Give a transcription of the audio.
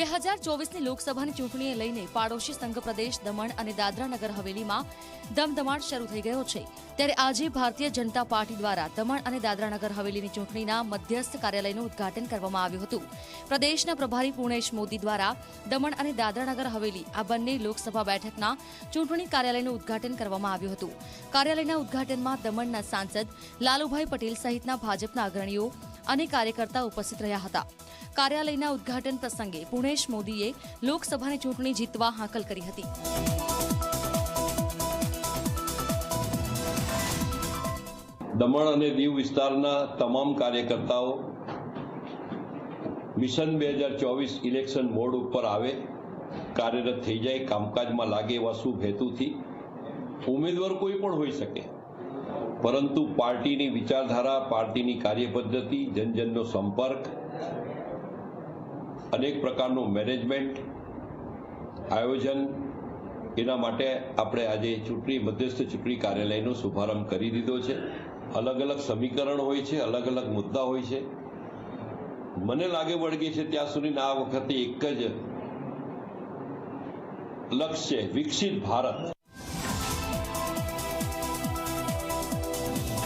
બે હજાર ચોવીસની લોકસભાની ચૂંટણીને લઈને પાડોશી સંઘ પ્રદેશ દમણ અને દાદરા હવેલીમાં ધમધમાટ શરૂ થઈ ગયો છે. ત્યારે આજે ભારતીય જનતા પાર્ટી દ્વારા દમણ અને દાદરા હવેલીની ચૂંટણીના મધ્યસ્થ કાર્યાલયનું ઉદ્ઘાટન કરવામાં આવ્યું હતું. પ્રદેશના પ્રભારી પૂર્ણેશ મોદી દ્વારા દમણ અને દાદરા નગર હવેલી આ બંને લોકસભા બેઠકના ચૂંટણી કાર્યાલયનું ઉદ્ઘાટન કરવામાં આવ્યું હતું. કાર્યાલયના ઉદ્ઘાટનમાં દમણના સાંસદ લાલુભાઈ પટેલ સહિતના ભાજપના અગ્રણીઓ અને કાર્યકર્તા ઉપસ્થિત રહ્યા હતા. કાર્યાલયના ઉદ્ઘાટન પ્રસંગે પુણેશ મોદીએ લોકસભાની ચૂંટણી જીતવા હાકલ કરી હતી. દમણ અને દીવ વિસ્તારના તમામ કાર્યકર્તાઓ મિશન બે હજાર ચોવીસ ઇલેક્શન મોડ ઉપર આવે, કાર્યરત થઈ જાય, કામકાજમાં લાગે એવા શુભ હેતુથી ઉમેદવાર કોઈ પણ હોઈ શકે. પરંતુ પાર્ટીની વિચારધારા, પાર્ટીની કાર્યપદ્ધતિ, જનજનનો સંપર્ક, અનેક પ્રકારનું મેનેજમેન્ટ, આયોજન, એના માટે આપણે આજે ચૂંટણી, મધ્યસ્થ ચૂંટણી કાર્યાલયનો શુભારંભ કરી દીધો છે. અલગ અલગ સમીકરણ હોય છે અલગ અલગ મુદ્દા હોય છે. મને લાગે વળગે છે ત્યાં સુધી આ વખતે એક જ લક્ષ્ય વિકસિત ભારત.